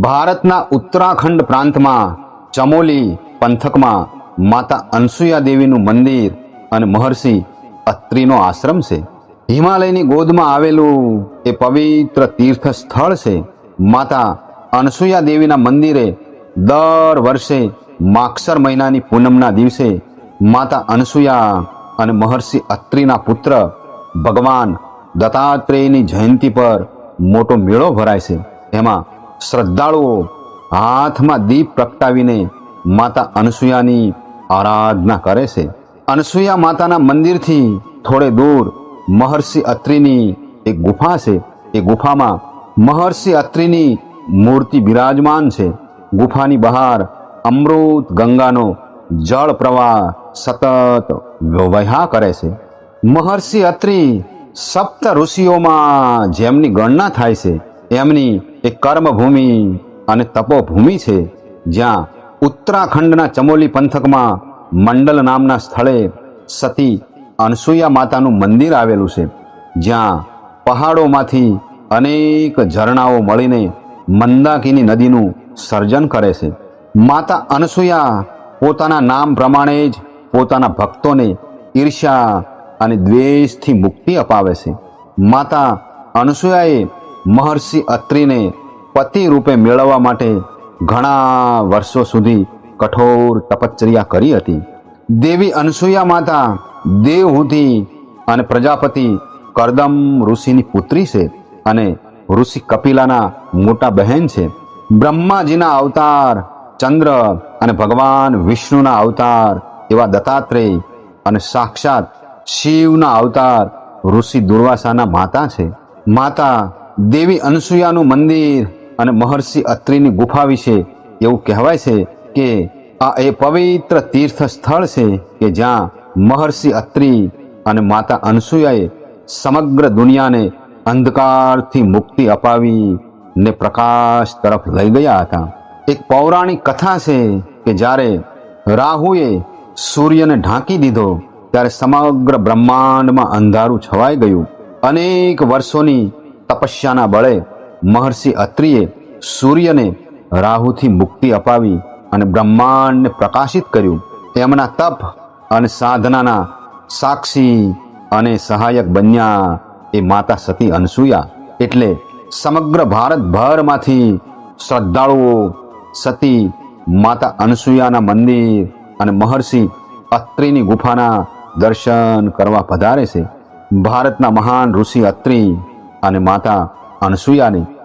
ભારતના ઉત્તરાખંડ પ્રાંતમાં, ચમોલી પંથકમાં, માતા અનસુયા દેવીનું મંદિર અને મહર્ષિ અત્રિનો આશ્રમ છે. હિમાલયની ગોદમાં આવેલું એ પવિત્ર તીર્થ સ્થળ છે. માતા અનસુયા દેવીના મંદિરે દર વર્ષે માક્ષર મહિનાની પૂનમના દિવસે માતા અનસુયા અને મહર્ષિ અત્રિના પુત્ર ભગવાન દત્તાત્રેયની જયંતિ પર મોટો મેળો ભરાય છે. એમાં શ્રદ્ધાળુઓ હાથમાં દીપ પ્રગટાવીને માતા અનસુયાની આરાધના કરે છે. અનસુયા માતાના મંદિરથી થોડે દૂર મહર્ષિ અત્રિની એક ગુફા છે. એ ગુફામાં મહર્ષિ અત્રિની મૂર્તિ બિરાજમાન છે. ગુફાની બહાર અમૃત ગંગાનો જળ પ્રવાહ સતત વહ્યા કરે છે. મહર્ષિ અત્રિ સપ્ત ઋષિઓમાં જેમની ગણના થાય છે, એમની એક કર્મભૂમિ અને તપોભૂમિ છે, જ્યાં ઉત્તરાખંડના ચમોલી પંથકમાં મંડલ નામના સ્થળે સતી અનસુયા માતાનું મંદિર આવેલું છે, જ્યાં પહાડોમાંથી અનેક ઝરણાઓ મળીને મંદાકિની નદીનું સર્જન કરે છે. માતા અનસુયા પોતાના નામ પ્રમાણે જ પોતાના ભક્તોને ઈર્ષ્યા અને દ્વેષથી મુક્તિ અપાવે છે. માતા અનસુયાએ મહર્ષિ અત્રિને પતિ રૂપે મેળવવા માટે ઘણા વર્ષો સુધી કઠોર તપશ્ચર્યા કરી હતી. દેવી અનસુયા માતા દેવહૂતિ અને પ્રજાપતિ કરદમ ઋષિની પુત્રી છે અને ઋષિ કપિલાના મોટા બહેન છે. બ્રહ્માજીના અવતાર, ચંદ્ર અને ભગવાન વિષ્ણુના અવતાર એવા દત્તાત્રેય અને સાક્ષાત શિવના અવતાર ઋષિ દુર્વાસાના માતા છે. માતા દેવી અનસુયાનું મંદિર અને મહર્ષિ અત્રિની ગુફા વિશે એવું કહેવાય છે કે આ એ પવિત્ર તીર્થ સ્થળ છે કે જ્યાં મહર્ષિ અત્રિ અને માતા અનસુયાએ સમગ્ર દુનિયાને અંધકારથી મુક્તિ અપાવી ને પ્રકાશ તરફ લઈ ગયા હતા. એક પૌરાણિક કથા છે કે જ્યારે રાહુએ સૂર્યને ઢાંકી દીધો, ત્યારે સમગ્ર બ્રહ્માંડમાં અંધારું છવાઈ ગયું. અનેક વર્ષોની તપસ્યાના બળે મહર્ષિ અત્રિએ સૂર્યને રાહુથી મુક્તિ અપાવી અને બ્રહ્માંડને પ્રકાશિત કર્યું. એમના તપ અને સાધનાના સાક્ષી અને સહાયક બન્યા એ માતા સતી અનસુયા. એટલે સમગ્ર ભારતભરમાંથી શ્રદ્ધાળુઓ સતી, માતા અનસુયાના મંદિર અને મહર્ષિ અત્રિની ગુફાના દર્શન કરવા પધારે છે. ભારતના મહાન ઋષિ અત્રિ અને માતા અનસુયાને